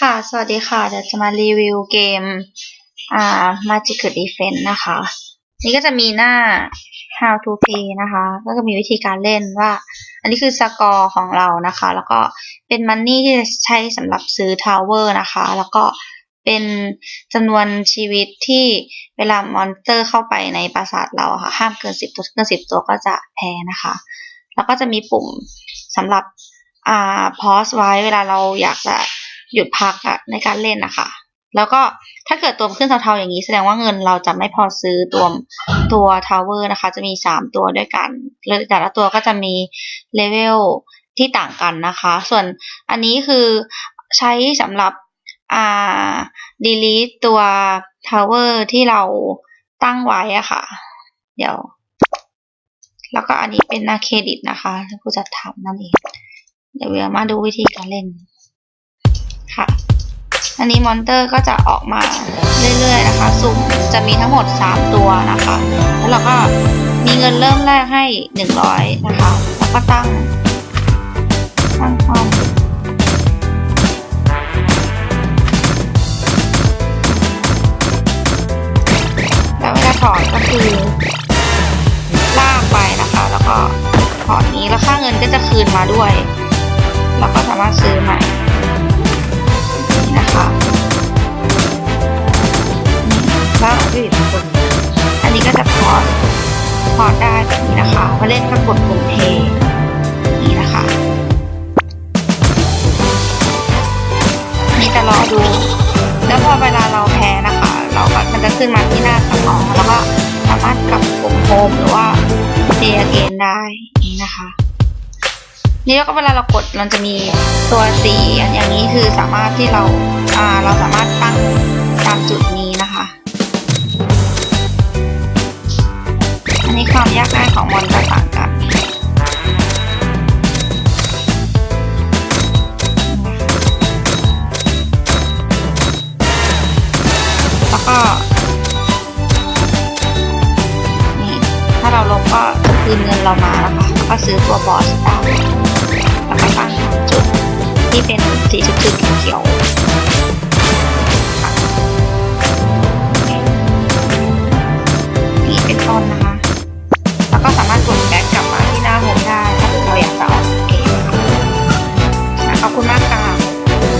ค่ะ สวัสดีค่ะ เดี๋ยวจะมารีวิวเกม อ่า Magic Defense นะคะ นี่ก็จะมีหน้า how to play นะคะ ก็จะมีวิธีการเล่นว่า อันนี้คือสกอร์ของเรานะคะ แล้วก็เป็นมันนี่ที่ใช้สำหรับซื้อทาวเวอร์นะคะ แล้วก็เป็นจำนวนชีวิตที่เวลามอนสเตอร์เข้าไปในปราสาทเราค่ะ ห้ามเกินสิบตัวเกินสิบตัวก็จะแพ้นะคะ แล้วก็จะมีปุ่มสำหรับ อ่า pause ไว้เวลาเราอยากจะหยุดพักอะในการเล่นนะคะแล้วก็ถ้าเกิดตัวขึ้นเทาๆอย่างนี้แสดงว่าเงินเราจะไม่พอซื้อตัวตัวทาวเวอร์นะคะ จะมีสามตัวด้วยกันแล้วแต่ละตัวก็จะมีเลเวลที่ต่างกันนะคะ ส่วนอันนี้คือใช้สำหรับอ่า delete ตัวทาวเวอร์ที่เราตั้งไว้อะค่ะ เดี๋ยว แล้วก็อันนี้เป็นหน้าเครดิตนะคะผู้จัดทำนั่นเอง เดี๋ยวเรามาดูวิธีการเล่นค่ะ อันนี้มอนเตอร์ก็จะออกมาเรื่อยๆนะคะ สุ่มจะมีทั้งหมด 3 ตัวนะคะ แล้วเราก็มีเงินเริ่มแรกให้ 100 นะคะ แล้วก็ตั้งตั้งความแล้วเวลาถอนก็คือลากไปนะคะ แล้วก็ถอนนี้แล้วค่าเงินก็จะคืนมาด้วยามารถซื้อใหม่นะคะแล้วอีกคน อันนี้ก็จะพอดพอดได้แบบนี้นะคะมาเล่นก็กดปุ่มเทนี่นะคะนี่จะรอดู แล้วพอเวลาเราแพ้นะคะ เราก็มันจะขึ้นมาที่หน้าสมองแล้วก็สามารถกลับปุ่มโฮมหรือว่าเทเกนได้นี่นะคะ นี่แล้วก็เวลาเรากดมันจะมีตัวสีอย่างนี้คือสามารถที่เราอ่าเราสามารถตั้งตามจุดนี้นะคะ อันนี้ความยากง่ายของมอนก็ต่างกันแล้วก็นี่ถ้าเราลงก็คืนเงินเรามานะคะ แล้วก็ซื้อตัวบอสได้แล้วก็ตั้งจุดที่เป็นสีจุดๆเขียว